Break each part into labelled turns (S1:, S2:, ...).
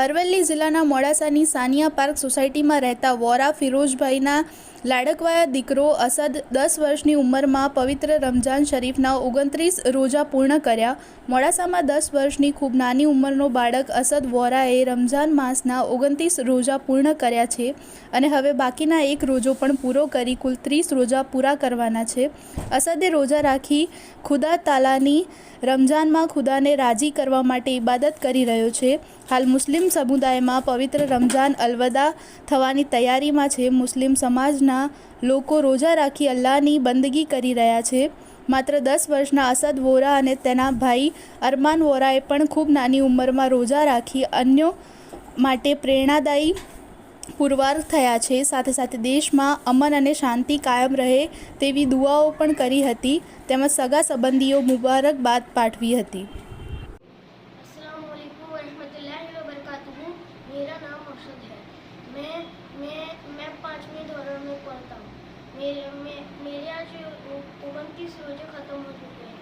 S1: અરવલ્લી જિલ્લાના મોડાસાની સાનિયા પાર્ક સોસાયટીમાં રહેતા વોરા ફિરોઝભાઈના લાડકવાયા દીકરો અસદ દસ વર્ષની ઉંમરમાં પવિત્ર રમઝાન શરીફના ઓગણત્રીસ રોજા પૂર્ણ કર્યા. મોડાસામાં દસ વર્ષની ખૂબ નાની ઉંમરનો બાળક અસદ વોરાએ રમઝાન માસના ઓગણત્રીસ રોજા પૂર્ણ કર્યા છે અને હવે બાકીના એક રોજો પણ પૂરો કરી કુલ ત્રીસ રોજા પૂરા કરવાના છે. અસદે રોજા રાખી ખુદા તાલાની રમજાનમાં ખુદાને રાજી કરવા માટે ઇબાદત કરી રહ્યો છે. હાલ મુસ્લિમ સમુદાયમાં પવિત્ર રમઝાન અલવદા થવાની તૈયારીમાં છે. મુસ્લિમ સમાજના લોકો રોજા રાખી અલ્લાહની બંદગી કરી રહ્યા છે. માત્ર દસ વર્ષના અસદ વોરા અને તેના ભાઈ અરમાન વોરાએ પણ ખૂબ નાની ઉંમરમાં રોજા રાખી અન્યો માટે પ્રેરણાદાયી પુરવાર થયા છે. સાથે સાથે દેશમાં અમન અને શાંતિ કાયમ રહે તેવી દુઆઓ પણ કરી હતી. તેમજ સગા સંબંધીઓ મુબારકબાદ પાઠવી હતી.
S2: औसत है। मैं मैं मैं पाँचवें धोरण में पढ़ता हूँ। मेरे मे, मेरे आज उनतीस रोज़े ख़त्म हो चुके हैं।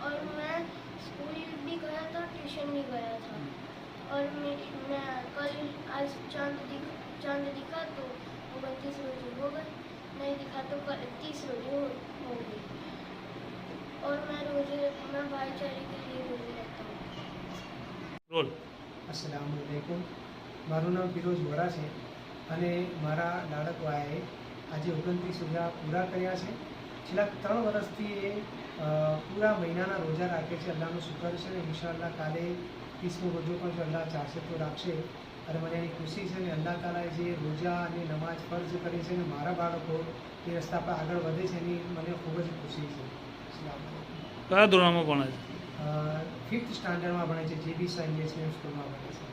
S2: और मैं स्कूल भी गया था ट्यूशन भी गया था। और मैं, मैं कल आज चाँद दिख चाँद दिखा तो उनतीस रोज़े हो गए नहीं दिखा तो कल तीस रोज़े हो, हो गए और मैं रोज़े मैं भाईचारे के लिए रोज़े रहता हूँ।
S3: असलकुम મારું નામ ફિરોઝ વોરા છે અને મારા લાડકવાએ આજે ઓગણત્રીસ રોજા પૂરા કર્યા છે. છેલ્લા ત્રણ વર્ષથી એ પૂરા મહિનાના રોજા રાખે છે અલ્લાહનો શુક્ર છે અને ઇન્શાઅલ્લાહ કાલે ત્રીસમો રોજો પણ છે અલ્લાહ ચારસો તો રાખશે. અને મને એની ખુશી છે અને અલ્લાહ તાલાએ જે રોજા અને નમાજ ફર્જ કરી છે અને મારા બાળકો એ રસ્તા પર આગળ વધે છે એની મને ખૂબ જ ખુશી છે.
S4: કયા ધોરણમાં ભણે છે?
S3: ફિફ્થ સ્ટાન્ડર્ડમાં ભણે છે જેબી મીડિયમ સ્કૂલમાં ભણે છે.